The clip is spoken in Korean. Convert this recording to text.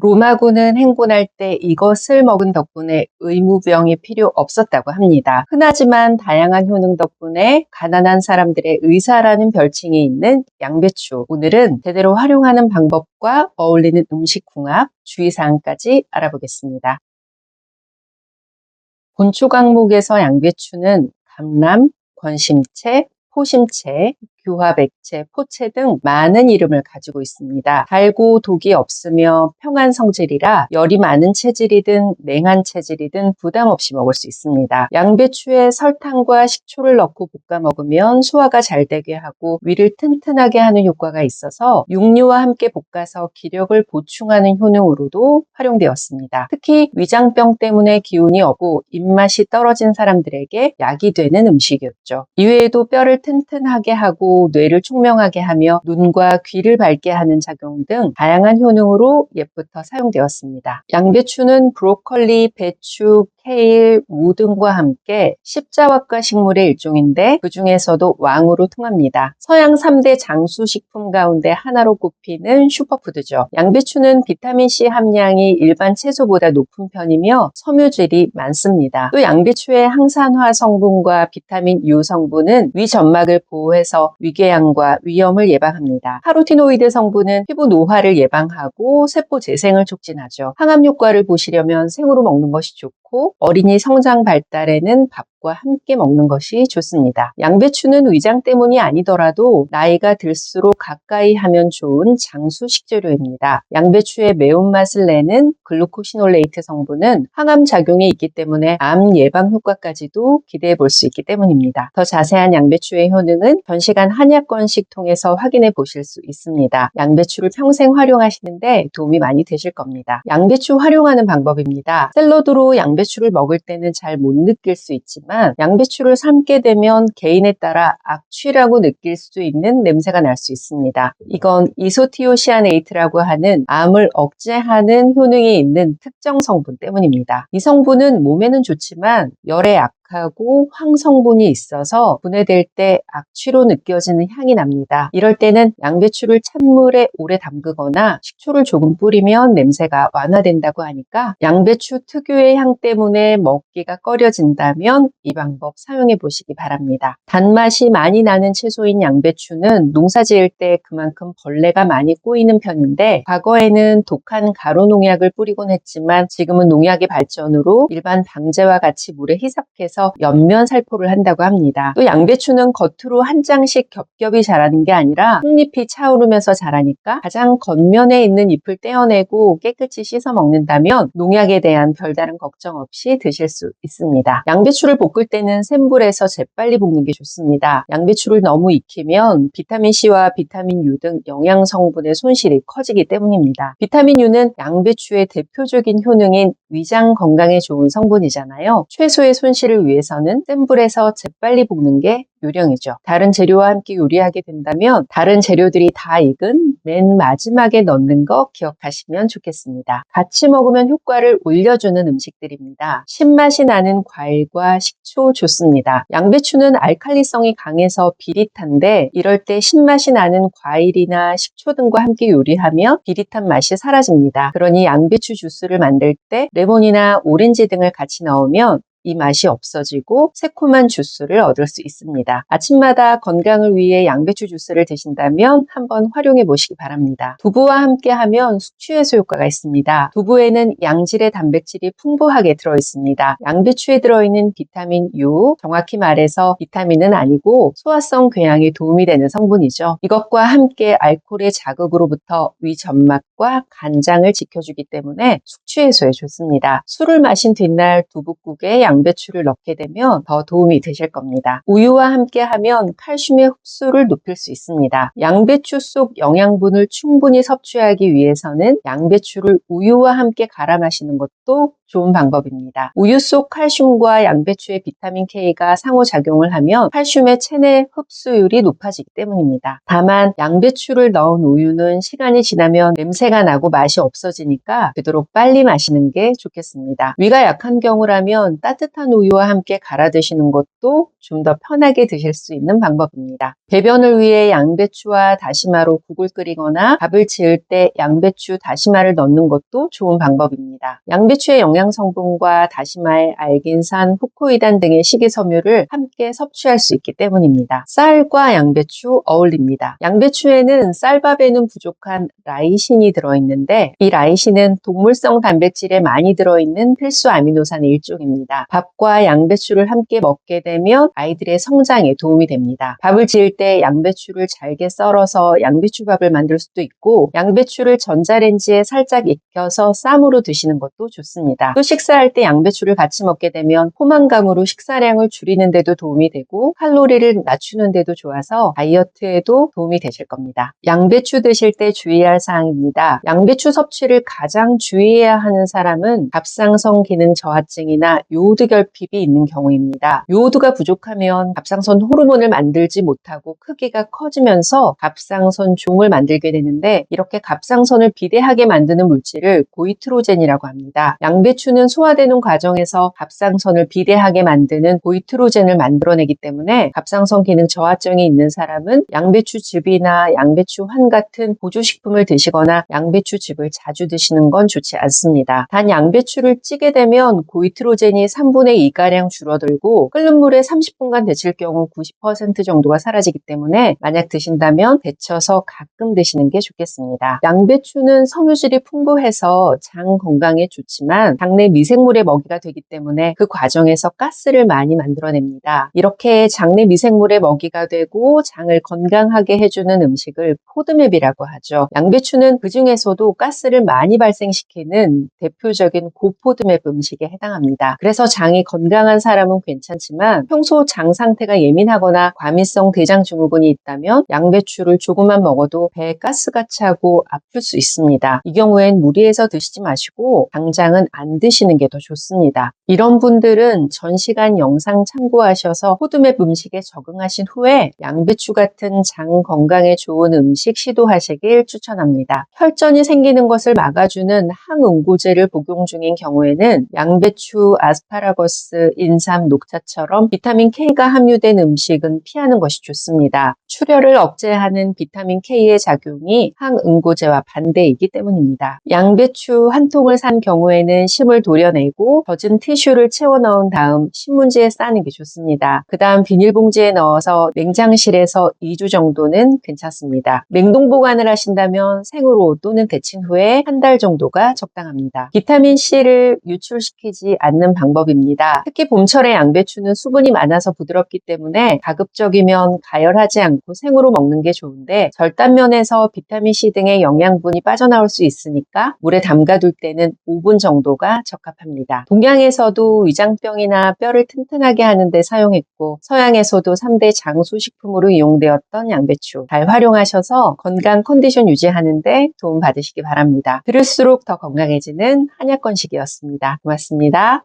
로마군은 행군할 때 이것을 먹은 덕분에 의무병이 필요 없었다고 합니다. 흔하지만 다양한 효능 덕분에 가난한 사람들의 의사라는 별칭이 있는 양배추. 오늘은 제대로 활용하는 방법과 어울리는 음식 궁합, 주의사항까지 알아보겠습니다. 본초 강목에서 양배추는 감람, 권심채, 포심채, 교화백채, 포채 등 많은 이름을 가지고 있습니다. 달고 독이 없으며 평안 성질이라 열이 많은 체질이든 냉한 체질이든 부담 없이 먹을 수 있습니다. 양배추에 설탕과 식초를 넣고 볶아 먹으면 소화가 잘 되게 하고 위를 튼튼하게 하는 효과가 있어서 육류와 함께 볶아서 기력을 보충하는 효능으로도 활용되었습니다. 특히 위장병 때문에 기운이 없고 입맛이 떨어진 사람들에게 약이 되는 음식이었죠. 이외에도 뼈를 튼튼하게 하고 뇌를 총명하게 하며 눈과 귀를 밝게 하는 작용 등 다양한 효능으로 옛부터 사용되었습니다. 양배추는 브로콜리, 배추, 케일, 무 등과 함께 십자화과 식물의 일종인데 그 중에서도 왕으로 통합니다. 서양 3대 장수식품 가운데 하나로 꼽히는 슈퍼푸드죠. 양배추는 비타민C 함량이 일반 채소보다 높은 편이며 섬유질이 많습니다. 또 양배추의 항산화 성분과 비타민 U 성분은 위 점막을 보호해서 위궤양과 위염을 예방합니다. 카로티노이드 성분은 피부 노화를 예방하고 세포 재생을 촉진하죠. 항암 효과를 보시려면 생으로 먹는 것이 좋고 어린이 성장 발달에는 밥과 함께 먹는 것이 좋습니다. 양배추는 위장 때문이 아니더라도 나이가 들수록 가까이 하면 좋은 장수 식재료입니다. 양배추의 매운맛을 내는 글루코시놀레이트 성분은 항암 작용이 있기 때문에 암 예방 효과까지도 기대해 볼 수 있기 때문입니다. 더 자세한 양배추의 효능은 전시간 한약권식 통해서 확인해 보실 수 있습니다. 양배추를 평생 활용하시는데 도움이 많이 되실 겁니다. 양배추 활용하는 방법입니다. 샐러드로 양배추를 먹을 때는 잘 못 느낄 수 있지만 있지만 양배추를 삶게 되면 개인에 따라 악취라고 느낄 수 있는 냄새가 날 수 있습니다. 이건 이소티오시아네이트라고 하는 암을 억제하는 효능이 있는 특정 성분 때문입니다. 이 성분은 몸에는 좋지만 열에 약 하고 황성분이 있어서 분해될 때 악취로 느껴지는 향이 납니다. 이럴 때는 양배추를 찬물에 오래 담그거나 식초를 조금 뿌리면 냄새가 완화된다고 하니까 양배추 특유의 향 때문에 먹기가 꺼려진다면 이 방법 사용해 보시기 바랍니다. 단맛이 많이 나는 채소인 양배추는 농사 지을 때 그만큼 벌레가 많이 꼬이는 편인데 과거에는 독한 가로 농약을 뿌리곤 했지만 지금은 농약의 발전으로 일반 방제와 같이 물에 희석해서 해서 옆면 살포를 한다고 합니다. 또 양배추는 겉으로 한 장씩 겹겹이 자라는 게 아니라 흙잎이 차오르면서 자라니까 가장 겉면에 있는 잎을 떼어내고 깨끗이 씻어 먹는다면 농약에 대한 별다른 걱정 없이 드실 수 있습니다. 양배추를 볶을 때는 센 불에서 재빨리 볶는 게 좋습니다. 양배추를 너무 익히면 비타민C와 비타민 U 등 영양 성분의 손실이 커지기 때문입니다. 비타민 U는 양배추의 대표적인 효능인 위장 건강에 좋은 성분이잖아요. 최소의 손실을 위해서는 센 불에서 재빨리 볶는 게 요령이죠. 다른 재료와 함께 요리하게 된다면 다른 재료들이 다 익은 맨 마지막에 넣는 거 기억하시면 좋겠습니다. 같이 먹으면 효과를 올려주는 음식들입니다. 신맛이 나는 과일과 식초 좋습니다. 양배추는 알칼리성이 강해서 비릿한데 이럴 때 신맛이 나는 과일이나 식초 등과 함께 요리하면 비릿한 맛이 사라집니다. 그러니 양배추 주스를 만들 때 레몬이나 오렌지 등을 같이 넣으면 이 맛이 없어지고 새콤한 주스를 얻을 수 있습니다. 아침마다 건강을 위해 양배추 주스를 드신다면 한번 활용해 보시기 바랍니다. 두부와 함께 하면 숙취 해소 효과가 있습니다. 두부에는 양질의 단백질이 풍부하게 들어 있습니다. 양배추에 들어있는 비타민 U, 정확히 말해서 비타민은 아니고 소화성 궤양에 도움이 되는 성분이죠. 이것과 함께 알코올의 자극으로부터 위 점막과 간장을 지켜주기 때문에 숙취 해소에 좋습니다. 술을 마신 뒷날 두부국에 양 배추를 넣게 되면 더 도움이 되실 겁니다. 우유와 함께 하면 칼슘의 흡수를 높일 수 있습니다. 양배추 속 영양분을 충분히 섭취하기 위해서는 양배추를 우유와 함께 갈아 마시는 것도 좋은 방법입니다. 우유 속 칼슘과 양배추의 비타민 K가 상호작용을 하면 칼슘의 체내 흡수율이 높아지기 때문입니다. 다만 양배추를 넣은 우유는 시간이 지나면 냄새가 나고 맛이 없어지니까 되도록 빨리 마시는 게 좋겠습니다. 위가 약한 경우라면 따뜻한 따뜻한 우유와 함께 갈아 드시는 것도 좀 더 편하게 드실 수 있는 방법입니다. 배변을 위해 양배추와 다시마로 국을 끓이거나 밥을 지을 때 양배추, 다시마를 넣는 것도 좋은 방법입니다. 양배추의 영양 성분과 다시마의 알긴산, 후코이단 등의 식이섬유를 함께 섭취할 수 있기 때문입니다. 쌀과 양배추 어울립니다. 양배추에는 쌀밥에는 부족한 라이신이 들어있는데 이 라이신은 동물성 단백질에 많이 들어있는 필수 아미노산의 일종입니다. 밥과 양배추를 함께 먹게 되면 아이들의 성장에 도움이 됩니다. 밥을 지을 때 양배추를 잘게 썰어서 양배추밥을 만들 수도 있고 양배추를 전자레인지에 살짝 익혀서 쌈으로 드시는 것도 좋습니다. 또 식사할 때 양배추를 같이 먹게 되면 포만감으로 식사량을 줄이는 데도 도움이 되고 칼로리를 낮추는 데도 좋아서 다이어트에도 도움이 되실 겁니다. 양배추 드실 때 주의할 사항입니다. 양배추 섭취를 가장 주의해야 하는 사람은 갑상선 기능 저하증이나 요 오드 결핍이 있는 경우입니다. 요오드가 부족하면 갑상선 호르몬을 만들지 못하고 크기가 커지면서 갑상선 종을 만들게 되는데 이렇게 갑상선을 비대하게 만드는 물질을 고이트로젠이라고 합니다. 양배추는 소화되는 과정에서 갑상선을 비대하게 만드는 고이트로젠을 만들어내기 때문에 갑상선 기능 저하증이 있는 사람은 양배추즙이나 양배추환 같은 보조식품을 드시거나 양배추즙을 자주 드시는 건 좋지 않습니다. 단 양배추를 찌게 되면 고이트로젠이 3 분의 2가량 줄어들고 끓는 물에 30분간 데칠 경우 90% 정도가 사라지기 때문에 만약 드신다면 데쳐서 가끔 드시는 게 좋겠습니다. 양배추는 섬유질이 풍부해서 장 건강에 좋지만 장내 미생물의 먹이가 되기 때문에 그 과정에서 가스를 많이 만들어냅니다. 이렇게 장내 미생물의 먹이가 되고 장을 건강하게 해주는 음식을 포드맵이라고 하죠. 양배추는 그 중에서도 가스를 많이 발생시키는 대표적인 고포드맵 음식에 해당합니다. 그래서 장이 건강한 사람은 괜찮지만 평소 장 상태가 예민하거나 과민성 대장 증후군이 있다면 양배추를 조금만 먹어도 배에 가스가 차고 아플 수 있습니다. 이 경우엔 무리해서 드시지 마시고 당장은 안 드시는 게 더 좋습니다. 이런 분들은 전 시간 영상 참고하셔서 포드맵 음식에 적응하신 후에 양배추 같은 장 건강에 좋은 음식 시도하시길 추천합니다. 혈전이 생기는 것을 막아주는 항응고제를 복용 중인 경우에는 양배추, 아스파라 거스, 인삼, 녹차처럼 비타민 K가 함유된 음식은 피하는 것이 좋습니다. 출혈을 억제하는 비타민 K의 작용이 항응고제와 반대이기 때문입니다. 양배추 한 통을 산 경우에는 심을 도려내고 젖은 티슈를 채워 넣은 다음 신문지에 싸는 게 좋습니다. 그 다음 비닐봉지에 넣어서 냉장실에서 2주 정도는 괜찮습니다. 냉동 보관을 하신다면 생으로 또는 데친 후에 한 달 정도가 적당합니다. 비타민 C를 유출시키지 않는 방법입니다. 특히 봄철의 양배추는 수분이 많아서 부드럽기 때문에 가급적이면 가열하지 않고 생으로 먹는 게 좋은데 절단면에서 비타민 C 등의 영양분이 빠져나올 수 있으니까 물에 담가둘 때는 5분 정도가 적합합니다. 동양에서도 위장병이나 뼈를 튼튼하게 하는데 사용했고 서양에서도 3대 장소식품으로 이용되었던 양배추 잘 활용하셔서 건강 컨디션 유지하는데 도움 받으시기 바랍니다. 들을수록 더 건강해지는 한약건식이었습니다. 고맙습니다.